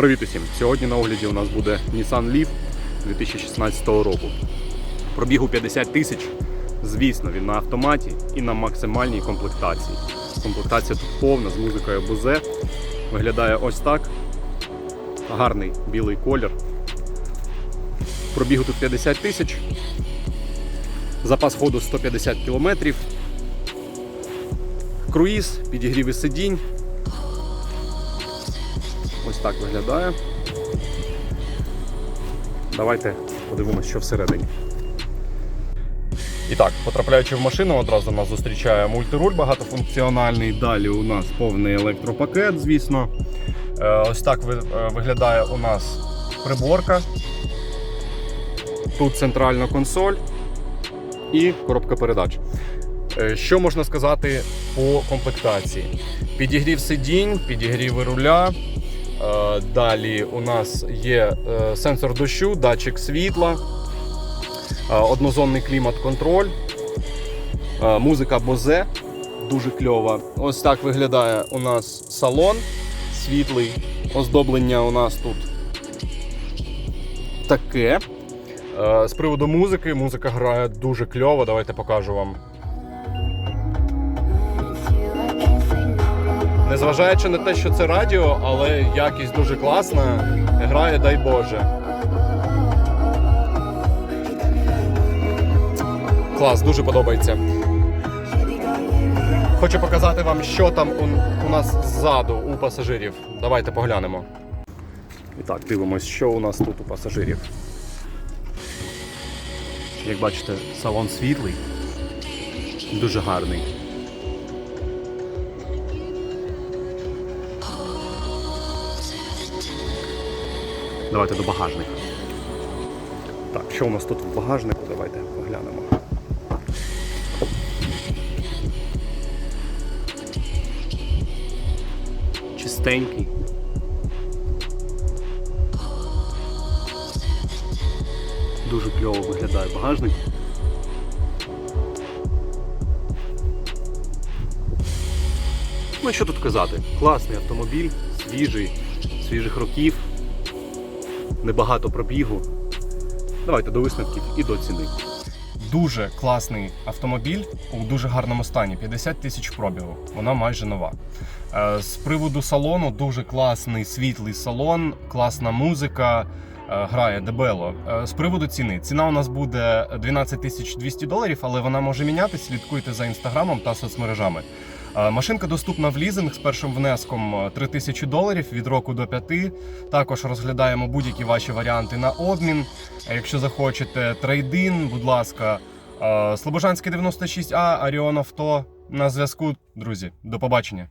Привіт усім! Сьогодні на огляді у нас буде Nissan Leaf 2016 року. Пробігу 50 тисяч. Звісно, він на автоматі і на максимальній комплектації. Комплектація тут повна з музикою Bose. Виглядає ось так. Гарний білий колір. Пробігу тут 50 тисяч. Запас ходу 150 км. Круїз, підігріви сидінь. Так виглядає. Давайте подивимося, що всередині. І так, потрапляючи в машину, одразу нас зустрічає мультируль багатофункціональний. Далі у нас повний електропакет, звісно. Е, Ось так е, виглядає у нас приборка. Тут центральна консоль і коробка передач. Е, Що можна сказати по комплектації? Підігрів сидінь, підігрів руля. Е, Далі у нас є е, сенсор дощу, датчик світла, е, однозонний клімат-контроль, музика Bose, дуже кльова. Ось так виглядає у нас салон світлий. Оздоблення у нас тут таке. З приводу музики, музика грає дуже кльово. Давайте покажу вам. Незважаючи на те, що це радіо, але якість дуже класна. Грає, дай Боже. Клас, дуже подобається. Хочу показати вам, що там у, нас ззаду у пасажирів. Давайте поглянемо. І так, дивимось, що у нас тут у пасажирів. Як бачите, салон світлий, дуже гарний. Давайте до багажника. Так, що у нас тут в багажнику? Давайте поглянемо. Чистенький. Дуже кльово виглядає багажник. Ну що тут казати? Класний автомобіль, свіжий, свіжих років, небагато пробігу. Давайте до висновків і до ціни. Дуже класний автомобіль у дуже гарному стані. 50 тисяч пробігу. Вона майже нова. Е, З приводу салону дуже класний світлий салон, класна музика. Е, Грає дебело. Е, З приводу ціни. Ціна у нас буде 12 тисяч 200 доларів, але вона може мінятися. Слідкуйте за інстаграмом та соцмережами. Е, Машинка доступна в лізинг з першим внеском е, 3 тисячі доларів від року до 5. Також розглядаємо будь-які ваші варіанти на обмін. Якщо захочете трейдин, будь ласка, Слобожанський 96А, Аріон Авто на зв'язку. Друзі, до побачення.